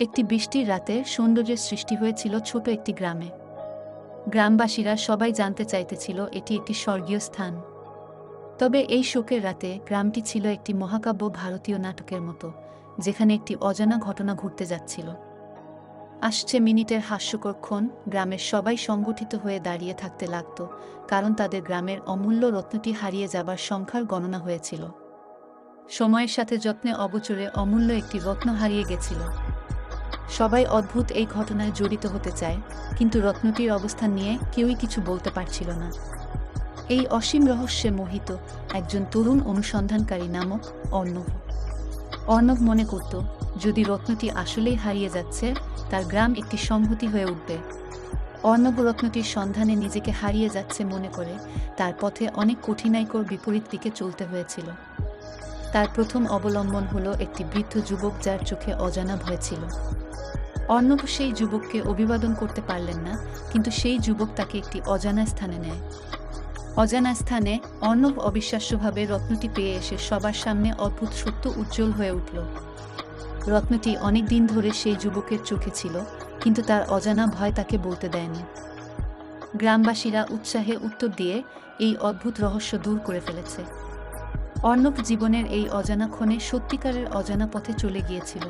একটি বৃষ্টির রাতে সৌন্দর্যের সৃষ্টি হয়েছিল ছোট একটি গ্রামে। গ্রামবাসীরা সবাই জানতে চাইতেছিল এটি একটি স্বর্গীয় স্থান। তবে এই শোকের রাতে গ্রামটি ছিল একটি মহাকাব্য ভারতীয় নাটকের মতো, যেখানে একটি অজানা ঘটনা ঘটতে যাচ্ছিল। আসছে মিনিটের হাস্যকর ক্ষণ, গ্রামের সবাই সংগঠিত হয়ে দাঁড়িয়ে থাকতে লাগত, কারণ তাদের গ্রামের অমূল্য রত্নটি হারিয়ে যাবার সংখ্যার গণনা হয়েছিল। সময়ের সাথে যত্নে অবচরে অমূল্য একটি রত্ন হারিয়ে গেছিল। সবাই অদ্ভুত এই ঘটনায় জড়িত হতে চায়, কিন্তু রত্নটির অবস্থান নিয়ে কেউই কিছু বলতে পারছিল না। এই অসীম রহস্যে মোহিত একজন তরুণ অনুসন্ধানকারী নামক অর্ণব। অর্ণব মনে করত, যদি রত্নটি আসলেই হারিয়ে যাচ্ছে, তার গ্রাম একটি সংহতি হয়ে উঠবে। অর্ণব রত্নটির সন্ধানে নিজেকে হারিয়ে যাচ্ছে মনে করে, তার পথে অনেক কঠিনাইকর বিপরীত দিকে চলতে হয়েছিল। তার প্রথম অবলম্বন হলো একটি বৃদ্ধ যুবক যার চোখে অজানা ভয় ছিল। অর্ণব সেই যুবককে অভিবাদন করতে পারলেন না, কিন্তু সেই যুবক তাকে একটি অজানা স্থানে নেয়। অজানা স্থানে অর্ণব অবিশ্বাস্যভাবে রত্নটি পেয়ে এসে সবার সামনে অদ্ভুত সত্য উজ্জ্বল হয়ে উঠল। রত্নটি অনেক দিন ধরে সেই যুবকের চোখে ছিল, কিন্তু তার অজানা ভয় তাকে বলতে দেয়নি। গ্রামবাসীরা উৎসাহে উত্তর দিয়ে এই অদ্ভুত রহস্য দূর করে ফেলেছে। অর্ণব জীবনের এই অজানা ক্ষণে সত্যিকারের অজানা পথে চলে গিয়েছিল।